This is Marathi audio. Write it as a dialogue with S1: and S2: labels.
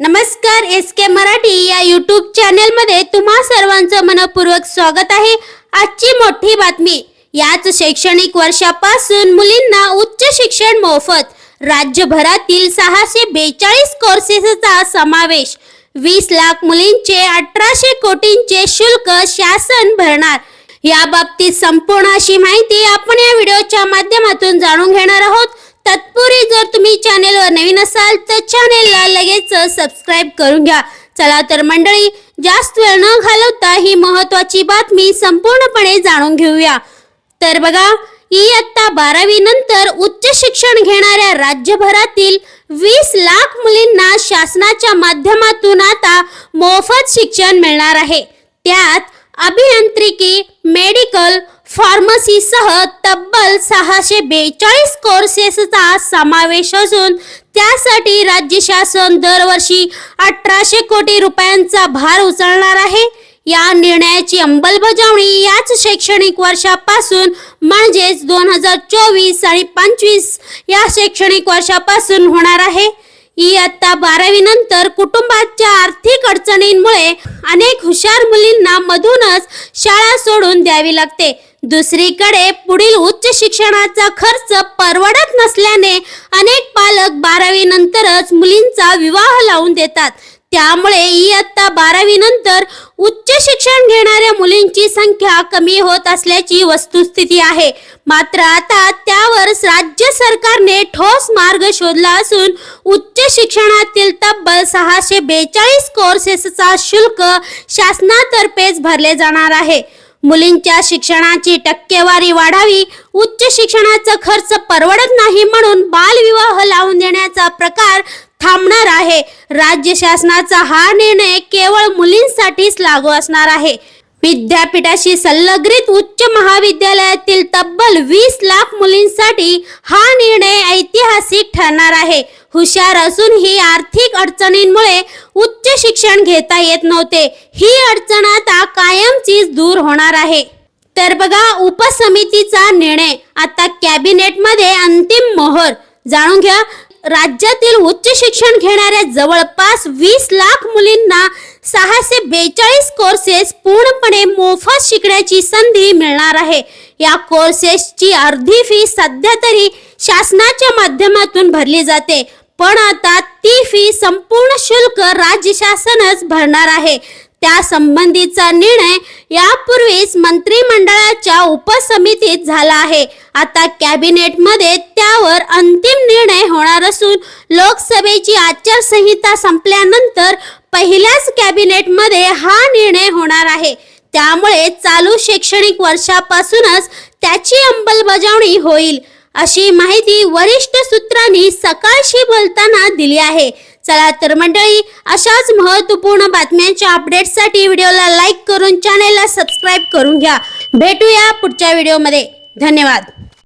S1: नमस्कार एस के मराठी या यूट्यूब चॅनेलमध्ये तुम्हा सर्वांचं मनपूर्वक स्वागत आहे. आजची मोठी बातमी याच शैक्षणिक वर्षापासून मुलींना उच्च शिक्षण मोफत राज्यभरातील सहाशे बेचाळीस कोर्सेसचा समावेश वीस लाख मुलींचे अठराशे कोटींचे शुल्क शासन भरणार. या बाबतीत संपूर्ण अशी माहिती आपण या व्हिडिओच्या माध्यमातून जाणून घेणार आहोत. जर तुम्ही चॅनेलवर नवीन असाल तर चॅनेलला लगेच सबस्क्राईब करून घ्या. चला तर मंडळी जास्त वेळ न घालवता ही महत्वाची बातमी संपूर्णपणे जाणून घेऊया. तर बघा इयत्ता बारावी नंतर उच्च शिक्षण घेणाऱ्या राज्यभरातील वीस लाख मुलींना शासनाच्या माध्यमातून आता मोफत शिक्षण मिळणार आहे. त्यात अभियांत्रिकी मेडिकल फार्मसीसह तब्बल सहाशे बेचाळीस कोर्सेसचा समावेश असून त्यासाठी राज्य शासन दरवर्षी अठराशे कोटी रुपयांचा भार उचलणार आहे. या निर्णयाची अंमलबजावणी याच शैक्षणिक वर्षापासून म्हणजेच दोन हजार चोवीस आणि पंचवीस या शैक्षणिक वर्षापासून होणार आहे. इयत्ता बारावी नंतर कुटुंबाच्या आर्थिक अडचणींमुळे अनेक हुशार मुलींना मधूनच शाळा सोडून द्यावी लागते. दुसरीकडे पुढील उच्च शिक्षणाचा खर्च परवडत नसल्याने अनेक पालक बारावी नंतरच मुलींचा विवाह लावून देतात. त्यामुळे इयत्ता बारावी नंतर उच्च शिक्षण घेणाऱ्या मुलींची संख्या कमी होत असल्याची वस्तुस्थिती आहे. मात्र आता त्यावर राज्य सरकारने ठोस मार्ग शोधला असून उच्च शिक्षणातील तब्बल सहाशे बेचाळीस कोर्सेसचा शुल्क शासनातर्फेच भरले जाणार आहे. मुलींच्या शिक्षणाची टक्केवारी वाढावी उच्च शिक्षणाचा खर्च परवडत नाही म्हणून बालविवाह लावून देण्याचा प्रकार थांबणार आहे. राज्य शासनाचा हा निर्णय केवळ मुलींसाठीच लागू असणार आहे. विद्यापीठाशी संलग्नित उच्च महाविद्यालयातील तब्बल वीस लाख मुलींसाठी हा निर्णय ऐतिहासिक ठरणार आहे. हुशार असूनही आर्थिक अडचणींमुळे उच्च शिक्षण घेता येत नव्हते. ही अडचण आता कायमचीच दूर होणार आहे. तर बघा उपसमितीचा निर्णय. आता कॅबिनेटमध्ये अंतिम मोहर. जाणून घ्या राज्यातील उच्च शिक्षण घेणाऱ्या जवळपास वीस लाख मुलींना सहाशे बेचाळीस कोर्सेस पूर्णपणे मोफत शिकण्याची संधी मिळणार आहे. या कोर्सेसची अर्धी फी सध्या तरी शासनाच्या माध्यमातून भरली जाते. पण आता ती फी संपूर्ण शुल्क राज्य शासनच भरणार आहे. त्या संबंधीचा निर्णय यापूर्वीच मंत्रिमंडळाच्या उपसमितीत झाला आहे. आता कॅबिनेटमध्ये त्यावर अंतिम निर्णय होणार असून लोकसभेची आचारसंहिता संपल्यानंतर पहिल्याच कॅबिनेटमध्ये हा निर्णय होणार आहे. त्यामुळे चालू शैक्षणिक वर्षापासूनच त्याची अंमलबजावणी होईल. अशी माहिती वरिष्ठ सूत्रांनी सकाळशी बोलताना दिली आहे. चला तर मंडळी अशाच महत्त्वपूर्ण बातम्यांच्या अपडेटसाठी व्हिडिओला लाईक करून चॅनेलला सबस्क्राईब करून घ्या. भेटूया पुढच्या व्हिडिओमध्ये. धन्यवाद.